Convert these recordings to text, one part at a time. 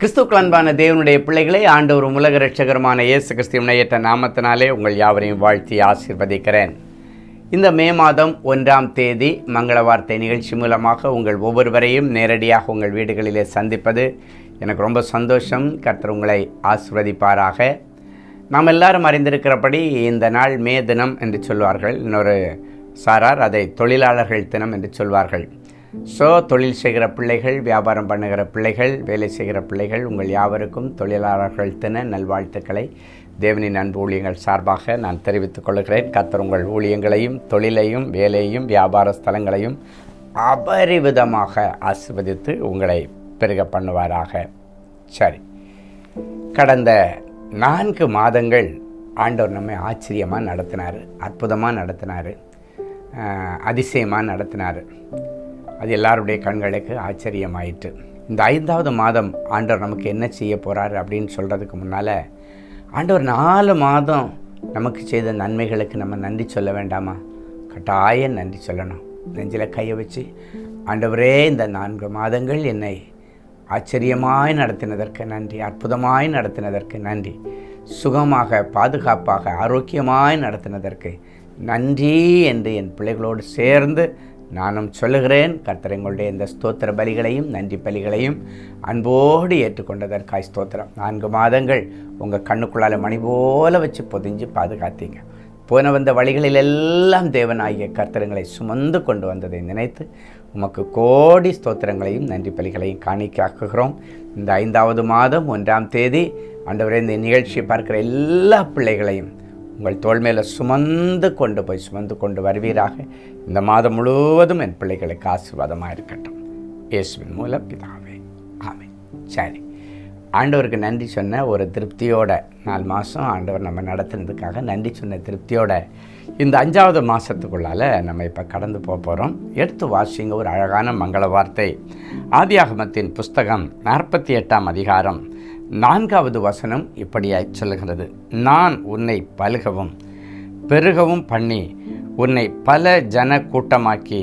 கிறிஸ்துக்கள் அன்பான தேவனுடைய பிள்ளைகளை ஆண்டவரும் உலக ரட்சகருமான இயேசு கிறிஸ்துவின் ஏற்ற நாமத்தினாலே உங்கள் யாவரையும் வாழ்த்தி ஆசிர்வதிக்கிறேன். இந்த மே மாதம் ஒன்றாம் தேதி மங்கள வார்த்தை நிகழ்ச்சி மூலமாக உங்கள் ஒவ்வொருவரையும் நேரடியாக உங்கள் வீடுகளிலே சந்திப்பது எனக்கு ரொம்ப சந்தோஷம். கர்த்தர் உங்களை ஆசிர்வதிப்பாராக. நாம் எல்லாரும் அறிந்திருக்கிறபடி இந்த நாள் மே தினம் என்று சொல்வார்கள். இன்னொரு சாரார் அதை தொழிலாளர்கள் தினம் என்று சொல்வார்கள். ஸோ தொழில் செய்கிற பிள்ளைகள் வியாபாரம் பண்ணுகிற பிள்ளைகள் வேலை செய்கிற பிள்ளைகள் உங்கள் யாவருக்கும் தொழிலாளர்கள் தின நல்வாழ்த்துக்களை. தேவனின் அன்பு ஊழியங்கள் சார்பாக நான் தெரிவித்துக் கொள்கிறேன். கத்தர் உங்கள் ஊழியங்களையும் தொழிலையும் வேலையும் வியாபார ஸ்தலங்களையும் அபரிவிதமாக ஆசிர்வதித்து உங்களை பெருக பண்ணுவாராக. சரி. கடந்த நான்கு மாதங்கள் ஆண்டவர் நம்மை ஆச்சரியமாக நடத்தினார் அற்புதமாக நடத்தினார் அதிசயமாக நடத்தினார். அது எல்லாருடைய கண்களுக்கு ஆச்சரியமாயிற்று. இந்த ஐந்தாவது மாதம் ஆண்டவர் நமக்கு என்ன செய்ய போகிறார் அப்படின்னு சொல்கிறதுக்கு முன்னால் ஆண்டவர் நாலு மாதம் நமக்கு செய்த நன்மைகளுக்கு நம்ம நன்றி சொல்ல வேண்டாமா? கட்டாயம் நன்றி சொல்லணும். நெஞ்சில் கையை வச்சு ஆண்டவரே இந்த நான்கு மாதங்கள் என்னை ஆச்சரியமாய் நடத்தினதற்கு நன்றி அற்புதமாய் நடத்தினதற்கு நன்றி சுகமாக பாதுகாப்பாக ஆரோக்கியமாய் நடத்தினதற்கு நன்றி என்று என் பிள்ளைகளோடு சேர்ந்து நானும் சொல்லுகிறேன் கர்த்தர் எங்களுடைய இந்த ஸ்தோத்திர பலிகளையும் நன்றி பலிகளையும் அன்போடு ஏற்றுக்கொண்டதற்காய் ஸ்தோத்திரம். நான்கு மாதங்கள் உங்கள் கண்ணுக்குள்ளால் மணி போல வச்சு பொதிஞ்சு பாதுகாத்தீங்க. போன வந்த வழிகளில் எல்லாம் தேவனாகிய கர்த்தரங்களை சுமந்து கொண்டு வந்ததை நினைத்து உமக்கு கோடி ஸ்தோத்திரங்களையும் நன்றி பலிகளையும் காணிக்காக்குகிறோம் இந்த ஐந்தாவது மாதம் ஒன்றாம் தேதி ஆண்டவரே இந்த நிகழ்ச்சியை பார்க்குற எல்லா பிள்ளைகளையும் உங்கள் தோல் மேலே சுமந்து கொண்டு போய் சுமந்து கொண்டு வருவீராக. இந்த மாதம் முழுவதும் என் பிள்ளைகளுக்கு ஆசீர்வாதமாக இருக்கட்டும். இயேசுவின் மூலம் பிதாவே. ஆமே சரி. ஆண்டவருக்கு நன்றி சொன்ன ஒரு திருப்தியோட நாலு மாதம் ஆண்டவர் நம்ம நடத்துனதுக்காக நன்றி சொன்ன திருப்தியோட இந்த அஞ்சாவது மாதத்துக்குள்ளால் நம்ம இப்போ கடந்து போக போகிறோம் எடுத்து வாசிங்க ஒரு அழகான மங்கள வார்த்தை. ஆதியாகமத்தின் புஸ்தகம் நாற்பத்தி எட்டாம் அதிகாரம் நான்காவது வசனம் இப்படியாய் சொல்லுகிறது. நான் உன்னை பழுகவும் பெருகவும் பண்ணி உன்னை பல ஜன கூட்டமாக்கி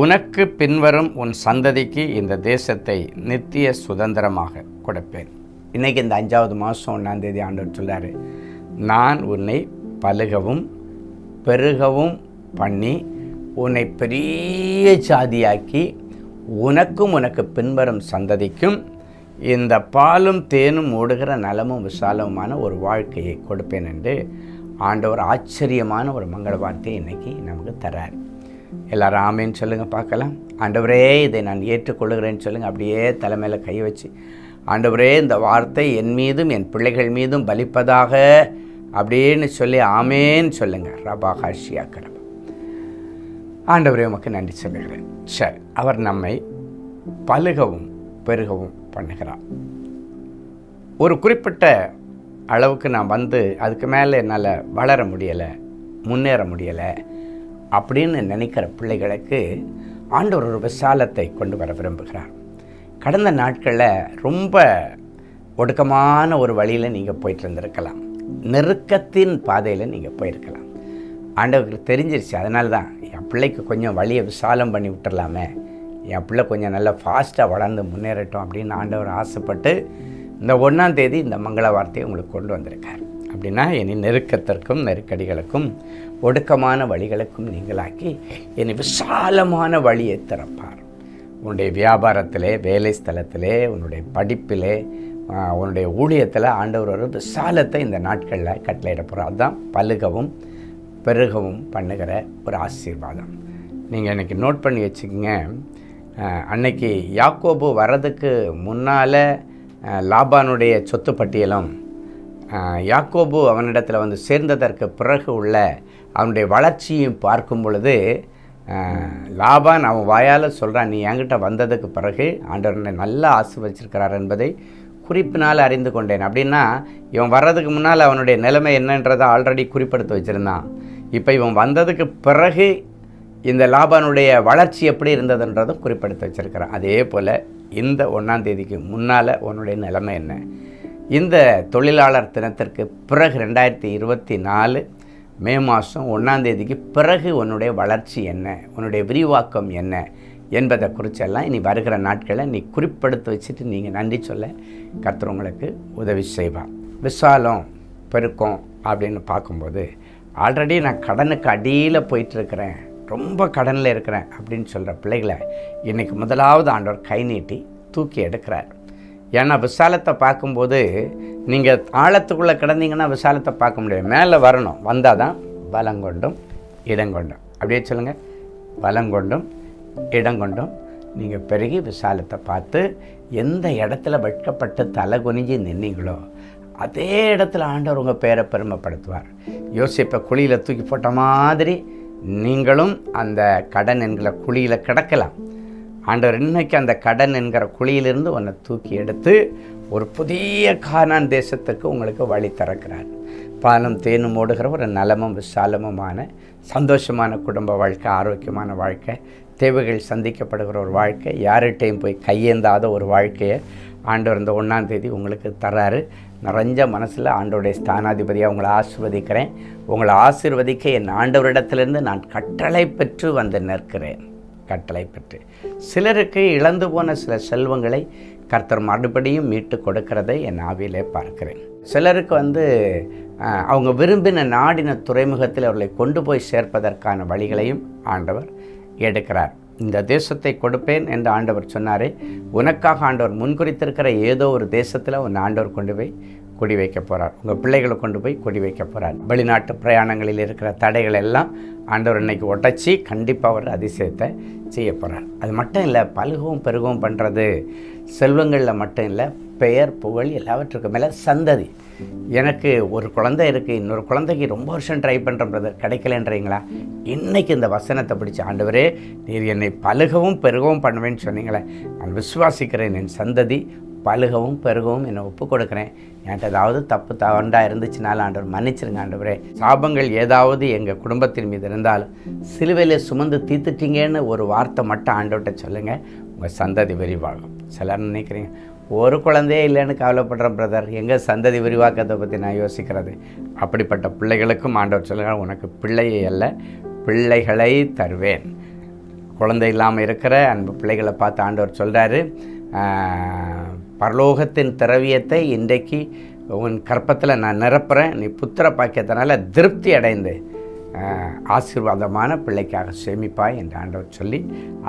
உனக்கு பின்வரும் உன் சந்ததிக்கு இந்த தேசத்தை நித்திய சுதந்திரமாக கொடுப்பேன். இன்றைக்கி இந்த அஞ்சாவது மாதம் ஒன்றாந்தேதி ஆண்டவர் சொல்கிறார் நான் உன்னை பழுகவும் பெருகவும் பண்ணி உன்னை பெரிய ஜாதியாக்கி உனக்கும் உனக்கு பின்வரும் சந்ததிக்கும் இந்த பாலும் தேனும் ஓடுகிற நலமும் விசாலமுமான ஒரு வாழ்க்கையை கொடுப்பேன் என்று ஆண்டவர் ஆச்சரியமான ஒரு மங்கள வார்த்தையை இன்னைக்கு நமக்கு தரார். எல்லாரும் ஆமேன்னு சொல்லுங்கள் பார்க்கலாம். ஆண்டவரே இதை நான் ஏற்றுக்கொள்கிறேன்னு சொல்லுங்கள் அப்படியே தலைமையில் கை வச்சு ஆண்டவரே இந்த வார்த்தை என் மீதும் என் பிள்ளைகள் மீதும் பலிப்பதாக அப்படின்னு சொல்லி ஆமேன்னு சொல்லுங்கள் ரபா ஹாஷியா கரபா. ஆண்டவரே உமக்கு நன்றி சொல்லுகிறேன். சரி அவர் நம்மை பழுகவும் பெருகவும் பண்ணுகிறார். ஒரு குறிப்பிட்ட அளவுக்கு நான் வந்து அதுக்கு மேலே என்னால் வளர முடியலை முன்னேற முடியலை அப்படின்னு நினைக்கிற பிள்ளைகளுக்கு ஆண்டவர் ஒரு விசாலத்தை கொண்டு வர விரும்புகிறார். கடந்த நாட்களில் ரொம்ப ஒடுக்கமான ஒரு வழியில் நீங்கள் போயிட்டு இருந்திருக்கலாம். நெருக்கத்தின் பாதையில் நீங்கள் போயிருக்கலாம். ஆண்டவருக்கு தெரிஞ்சிருச்சு. அதனால தான் என் பிள்ளைக்கு கொஞ்சம் வழியை விசாலம் பண்ணி விட்டுடலாமே என் பிள்ளை கொஞ்சம் நல்லா ஃபாஸ்ட்டாக வளர்ந்து முன்னேறட்டும் அப்படின்னு ஆண்டவர் ஆசைப்பட்டு இந்த ஒன்றாம் தேதி இந்த மங்கள வார்த்தையை உங்களுக்கு கொண்டு வந்திருக்கார். அப்படின்னா இனி நெருக்கத்திற்கும் நெருக்கடிகளுக்கும் ஒடுக்கமான வழிகளுக்கும் நீங்களாக்கி இனி விசாலமான வழியை திறப்பார். உன்னுடைய வியாபாரத்திலே வேலை ஸ்தலத்திலே உன்னுடைய படிப்பிலே உன்னுடைய ஊழியத்தில் ஆண்டவர் ஒரு விசாலத்தை இந்த நாட்களில் கட்டளையிட போகிறார் அதுதான் பழுகவும் பெருகவும் பண்ணுகிற ஒரு ஆசீர்வாதம். நீங்கள் இன்றைக்கி நோட் பண்ணி வச்சுக்கோங்க. அன்னைக்கு யாக்கோபு வர்றதுக்கு முன்னால் லாபானுடைய சொத்து பட்டியலும் யாக்கோபு அவனிடத்தில் வந்து சேர்ந்ததற்கு பிறகு உள்ள அவனுடைய வளர்ச்சியும் பார்க்கும் பொழுது லாபான் அவன் வாயால் சொல்கிறான் நீ என்கிட்ட வந்ததுக்கு பிறகு ஆண்டவனை நல்லா ஆசிர்வச்சிருக்கிறார் என்பதை குறிப்பினால் அறிந்து கொண்டேன். அப்படின்னா இவன் வர்றதுக்கு முன்னால் அவனுடைய நிலைமை என்னன்றதை ஆல்ரெடி குறிப்படுத்தி வச்சுருந்தான். இப்போ இவன் வந்ததுக்கு பிறகு இந்த லாபானுடைய வளர்ச்சி எப்படி இருந்ததுன்றதும் குறிப்பிடுத்து வச்சுருக்கிறான். அதே போல் இந்த ஒன்றாந்தேதிக்கு முன்னால் உன்னுடைய நிலைமை என்ன? இந்த தொழிலாளர் தினத்திற்கு பிறகு ரெண்டாயிரத்தி இருபத்தி நாலு மே மாதம் ஒன்றாந்தேதிக்கு பிறகு உன்னுடைய வளர்ச்சி என்ன? உன்னுடைய விரிவாக்கம் என்ன? என்பதை குறிச்செல்லாம் இனி வருகிற நாட்களை நீ குறிப்படுத்தி வச்சுட்டு நீங்கள் நன்றி சொல்ல கர்த்தர் உங்களுக்கு உதவி செய்வான் விசாலம் பெருக்கம் அப்படின்னு பார்க்கும்போது ஆல்ரெடி நான் கடனுக்கு அடியில் போயிட்டுருக்கிறேன். ரொம்ப கடனில் இருக்கிறேன் அப்படின்னு சொல்கிற பிள்ளைகளை இன்றைக்கி முதலாவது ஆண்டவர் கை நீட்டி தூக்கி எடுக்கிறார். ஏன்னா விசாலத்தை பார்க்கும்போது நீங்கள் ஆழத்துக்குள்ளே கிடந்தீங்கன்னா விசாலத்தை பார்க்க முடியாது. மேலே வரணும். வந்தால் தான் பலங்கொண்டும் இடங்கொண்டும் அப்படியே சொல்லுங்கள் பலங்கொண்டும் இடங்கொண்டும் நீங்கள் பெருகி விசாலத்தை பார்த்து எந்த இடத்துல வெட்கப்பட்டு தலை குனிஞ்சு நின்னீங்களோ அதே இடத்துல ஆண்டவர் உங்கள் பேரை பெருமைப்படுத்துவார். யோசிப்பை குழியில் தூக்கி போட்ட மாதிரி நீங்களும் அந்த கடன் என்கிற குழியில் கிடக்கலாம். ஆண்டவர் இன்னைக்கு அந்த கடன் என்கிற குழியிலிருந்து உன்னை தூக்கி எடுத்து ஒரு புதிய கானான் தேசத்துக்கு உங்களுக்கு வழி திறக்கிறார். பாலும் தேனும் ஓடுகிற ஒரு நலமும் விசாலமுமான சந்தோஷமான குடும்ப வாழ்க்கை ஆரோக்கியமான வாழ்க்கை தேவைகள் சந்திக்கப்படுகிற ஒரு வாழ்க்கை யார்கிட்டையும் போய் கையேந்தாத ஒரு வாழ்க்கையை ஆண்டவர் இந்த ஒன்றாம் தேதி உங்களுக்கு தராரு. நிறைஞ்ச மனசில் ஆண்டவருடைய ஸ்தானாதிபதியாக உங்களை ஆசிர்வதிக்கிறேன். உங்களை ஆசிர்வதிக்க என் ஆண்டவரிடத்திலிருந்து நான் கட்டளை பெற்று வந்து நிற்கிறேன். கட்டளை பெற்று சிலருக்கு இழந்து போன சில செல்வங்களை கர்த்தர் மறுபடியும் மீட்டு கொடுக்கிறதை என் ஆவியிலே பார்க்கிறேன். சிலருக்கு வந்து அவங்க விரும்பின நாடின துறைமுகத்தில் அவர்களை கொண்டு போய் சேர்ப்பதற்கான வழிகளையும் ஆண்டவர் எடுக்கிறார். இந்த தேசத்தை கொடுப்பேன் என்று ஆண்டவர் சொன்னாரே உனக்காக ஆண்டவர் முன்குறித்திருக்கிற ஏதோ ஒரு தேசத்தில் உன் ஆண்டவர் கொண்டு போய் கொடி வைக்க போகிறார் உங்கள் பிள்ளைகளை கொண்டு போய் குடி வைக்க போகிறார் வெளிநாட்டு பிரயாணங்களில் இருக்கிற தடைகள் எல்லாம் ஆண்டவர் இன்னைக்கு உடச்சி கண்டிப்பாக ஒரு அதிசயத்தை செய்ய போகிறார் அது மட்டும் இல்லை பழுகவும் பெருகவும் பண்ணுறது செல்வங்களில் மட்டும் இல்லை பெயர் புகழ் எல்லாவற்றுக்கும் மேலே சந்ததி. எனக்கு ஒரு குழந்தை இருக்குது இன்னொரு குழந்தைக்கு ரொம்ப வருஷம் ட்ரை பண்ணுறேன் பிரதர் கிடைக்கலன்றீங்களா? இன்றைக்கி இந்த வசனத்தை பிடிச்ச ஆண்டவரே நீர் என்னை பழுகவும் பெருகவும் பண்ணுவேன்னு சொன்னீங்களே நான் விசுவாசிக்கிறேன் என் சந்ததி பழுகவும் பெருகவும் என்னை ஒப்பு கொடுக்குறேன் என்கிட்ட ஏதாவது தப்பு தவண்டாக இருந்துச்சுனாலும் ஆண்டவர் மன்னிச்சிருங்க ஆண்டவரே. சாபங்கள் ஏதாவது எங்கள் குடும்பத்தின் மீது இருந்தாலும் சிலுவையில் சுமந்து தீத்துட்டீங்கன்னு ஒரு வார்த்தை மட்டும் ஆண்டவர்கிட்ட சொல்லுங்கள் உங்கள் சந்ததி விரிவாகும். சிலர் நினைக்கிறீங்க ஒரு குழந்தையே இல்லைன்னு கவலைப்படுறேன் பிரதர் எங்கள் சந்ததி விரிவாக்கத்தை பற்றி நான் யோசிக்கிறது? அப்படிப்பட்ட பிள்ளைகளுக்கும் ஆண்டவர் சொல்லுங்கள் உனக்கு பிள்ளையை அல்ல பிள்ளைகளை தருவேன். குழந்தை இல்லாமல் இருக்கிற அன்பு பிள்ளைகளை பார்த்து ஆண்டவர் சொல்கிறாரு பரலோகத்தின் திரவியத்தை இன்றைக்கு உன் கற்பத்தில் நான் நிரப்புறேன். நீ புத்திர பாக்கியத்தினால திருப்தி அடைந்து ஆசீர்வாதமான பிள்ளைக்காக சேமிப்பாய் என்று ஆண்டவர் சொல்லி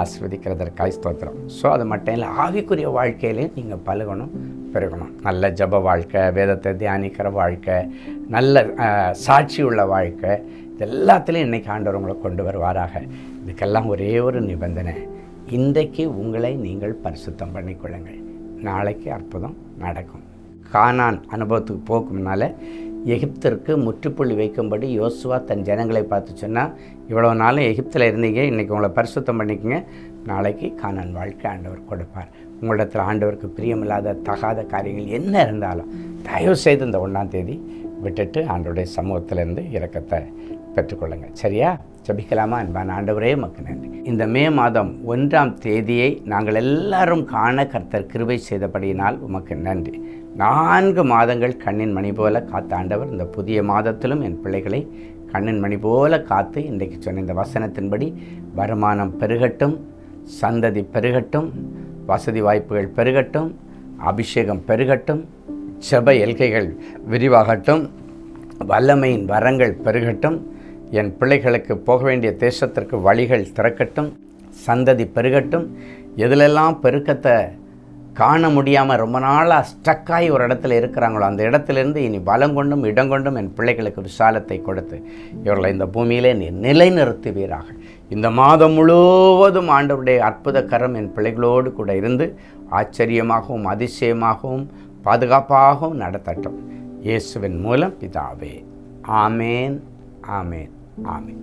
ஆசீர்வதிக்கிறதற்காக ஸ்தோத்திரம். ஸோ அது மட்டும் இல்லை ஆவிக்குரிய வாழ்க்கையிலையும் நீங்கள் பழகணும் பெருகணும். நல்ல ஜப வாழ்க்கை வேதத்தை தியானிக்கிற வாழ்க்கை நல்ல சாட்சி உள்ள வாழ்க்கை இது எல்லாத்துலேயும் இன்றைக்கி ஆண்டவர் உங்களை கொண்டு வருவாராக. இதுக்கெல்லாம் ஒரே ஒரு நிபந்தனை. இன்றைக்கு உங்களை நீங்கள் பரிசுத்தம் பண்ணிக்கொள்ளுங்கள். நாளைக்கு அற்புதம் நடக்கும். கானான் அனுபவத்துக்கு போக்கும்னால எகிப்திற்கு முற்றுப்புள்ளி வைக்கும்படி யோசுவா தன் ஜனங்களை பார்த்து சொன்னால் இவ்வளோ நாளும் எகிப்தில் இருந்தீங்க இன்றைக்கி உங்களை பரிசுத்தம் பண்ணிக்கங்க. நாளைக்கு கானான் வாழ்க்கை ஆண்டவர் கொடுப்பார். உங்களிடத்தில் ஆண்டவருக்கு பிரியமில்லாத தகாத காரியங்கள் என்ன இருந்தாலும் தயவு செய்து இந்த ஒன்றாம் தேதி விட்டுட்டு ஆண்டோடைய சமூகத்திலேருந்து இறக்கத்தை பெற்றுக்கொள்ளுங்க. சரியா? ஜபிக்கலாமா அன்பான ஆண்டவரே மக்கு நன்றி. இந்த மே மாதம் ஒன்றாம் தேதியை நாங்கள் எல்லாரும் காண கர்த்தர் கிருபை செய்தபடியினால் உமக்கு நன்றி. நான்கு மாதங்கள் கண்ணின் மணி போல காத்த ஆண்டவர் இந்த புதிய மாதத்திலும் என் பிள்ளைகளை கண்ணின் மணி போல காத்து இன்றைக்கு சொன்ன இந்த வசனத்தின்படி வருமானம் பெருகட்டும் சந்ததி பெருகட்டும் வசதி வாய்ப்புகள் பெருகட்டும் அபிஷேகம் பெருகட்டும் செப எல்கைகள் விரிவாகட்டும் வல்லமையின் வரங்கள் பெருகட்டும் என் பிள்ளைகளுக்கு போக வேண்டிய தேசத்திற்கு வழிகள் திறக்கட்டும் சந்ததி பெருகட்டும். எதிலெல்லாம் பெருக்கத்தை காண முடியாமல் ரொம்ப நாளாக ஸ்டக்காகி ஒரு இடத்துல இருக்கிறாங்களோ அந்த இடத்துலேருந்து இனி பலம் கொண்டும் இடம் கொண்டும் என் பிள்ளைகளுக்கு விசாலத்தை கொடுத்து இவர்களை இந்த பூமியிலே நீ நிலைநிறுத்துவீராக. இந்த மாதம் முழுவதும் ஆண்டவருடைய அற்புத கரம் என் பிள்ளைகளோடு கூட இருந்து ஆச்சரியமாகவும் அதிசயமாகவும் பாதுகாப்பாகவும் நடத்தட்டும். இயேசுவின் மூலம் பிதாவே. ஆமேன் ஆமேன். ஆமேன்